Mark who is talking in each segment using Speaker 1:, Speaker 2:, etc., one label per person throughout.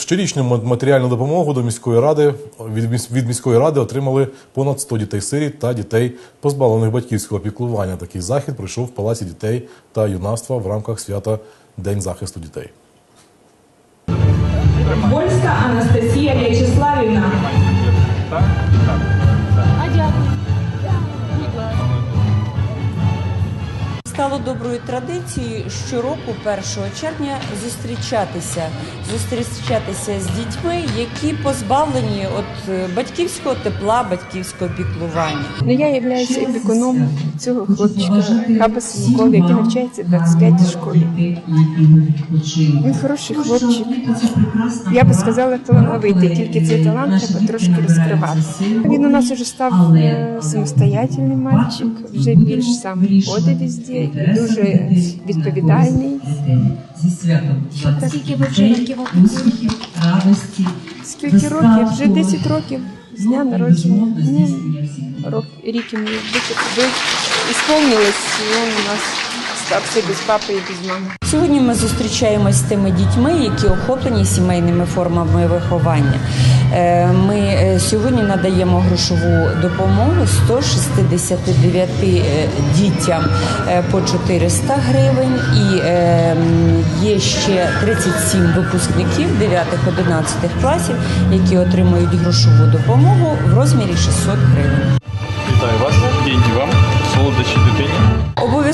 Speaker 1: щорічну матеріальну допомогу до міської ради від, міської ради отримали понад 100 дітей-сиріт та дітей, позбавлених батьківського піклування. Такий захід пройшов в Палаці дітей та юнацтва в рамках свята День захисту дітей.
Speaker 2: Вольська Анастасія
Speaker 3: Стало доброю традицією щороку, 1 червня, зустрічатися, зустрічатися з дітьми, які позбавлені от е, батьківського тепла, батьківського піклування.
Speaker 4: Ну, я являюся опікуном цього хлопчика Хабаса Миколи, який навчається в 25 школі. Він хороший хлопчик. Я би сказала, талановитий, тільки цей талант треба трошки розкривати. Він у нас вже став е, самостоятельний мальчик, вже більш сам ходить везде, дуже відповідальний.
Speaker 5: Скільки ви вже років.
Speaker 4: Скільки років? Вже 10 років з дня народження. Рік йому ви ісповнилось, і він у нас стався без папи і без мами.
Speaker 3: Сьогодні ми зустрічаємось з тими дітьми, які охоплені сімейними формами виховання. Е, Ми е, сьогодні надаємо грошову допомогу 169 е, дітям по 400 гривень, і є ще 37 випускників 9-11 класів, які отримують грошову допомогу в розмірі 600 гривень.
Speaker 6: Вітаю вас,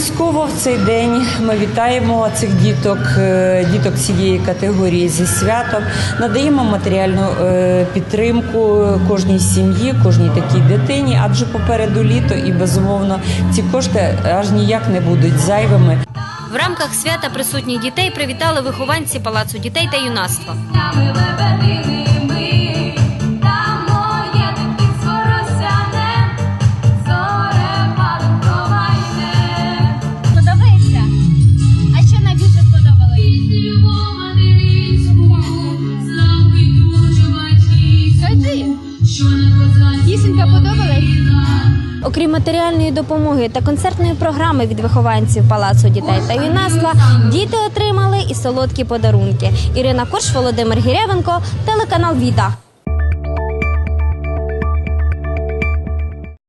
Speaker 3: Обов'язково в цей день ми вітаємо цих діток, е, діток цієї категорії зі святом, надаємо матеріальну е, підтримку кожній сім'ї, кожній такій дитині, адже попереду літо і безумовно ці кошти аж ніяк не будуть зайвими.
Speaker 5: В рамках свята присутніх дітей привітали вихованці Палацу дітей та юнацтва.
Speaker 7: Пісенька подобалась?
Speaker 5: Окрім матеріальної допомоги та концертної програми від вихованців Палацу дітей та юнацтва, діти отримали і солодкі подарунки. Ірина Корш, Володимир Гірявенко, телеканал Віта.